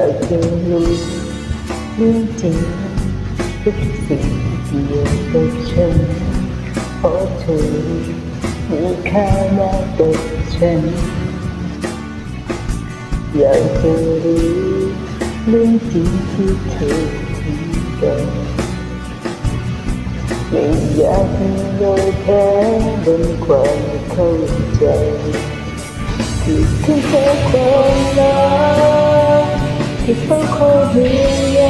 ากจะรู้เรื่องจริงทุกสิ่งที่เกี่ยวกับฉันเพราะเธอมีค่ามากกว่าฉัน อยากจะรู้เรื่องจริงที่เธอทำกันไม่อยากให้เราแพ้บนความเข้าใจที่ถึงแค่ความรัก ที่เฝ้าคอยห่วงใย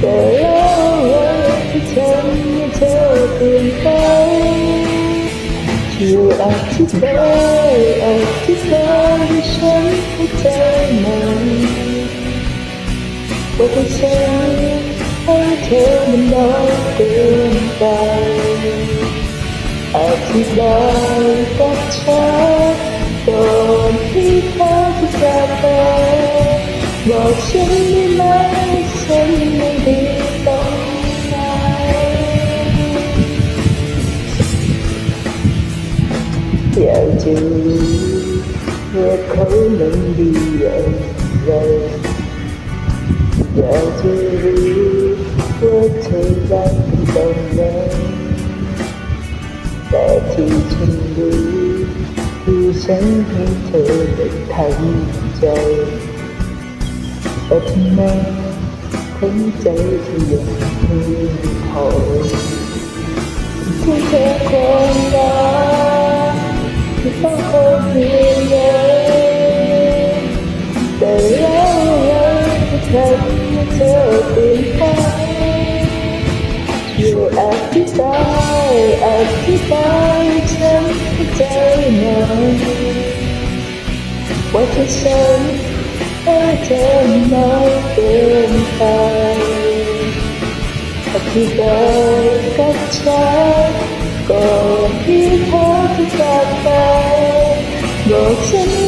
แต่แล้วที่ทำให้เธอเปลี่ยนไปช่วยอธิบายอธิบายให้ฉันเข้าใจหน่อยว่าที่ฉันให้เธอมันน้อยเกินไปอธิบาย บอกฉันได้ไหมฉันไม่ดีตรงไหนอยากจะรู้ว่าเขานั้นดีอย่างไรอยากจะรู้ว่าเธอรักตรงไหนแต่ที่ฉันรู้คือฉันให้เธอได้ทั้งใจ แต่ทำไมทั้งใจเธอยังไม่พอที่แค่ความรักที่ต้องคอยเพียงใยแต่แล้วไรที่ทำให้เธอเปลี่ยนไปอยู่อธิบายอธิบายฉันเข้าใจหน่อยว่าที่ฉัน ให้เธอน้อยเกินไปอธิบายกับฉันก่อนที่เธอจะจากไปบอกฉัน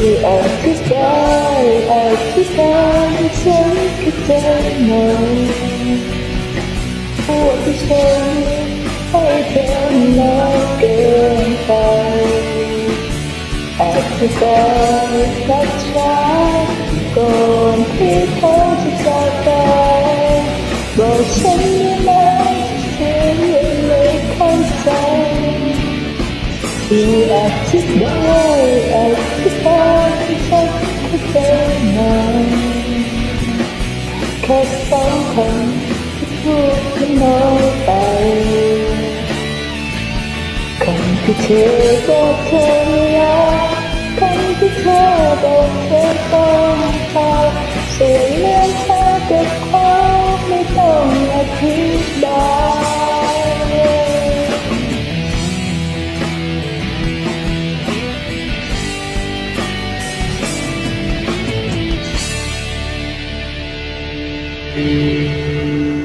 ที่อธิบายอธิบายให้ฉันเข้าใจหน่อยว่าที่ฉันให้เธอน้อยเกินไปอธิบายกับฉันก่อนที่เธอจะจากไปบอกฉันได้ไหมฉันยังไม่เข้าใจที่อธิบายอธิบ สองคำที่พูดก็น้อยไปคนที่เธอบอกเธอรักคนที่เธอบอกเธอต้อง Música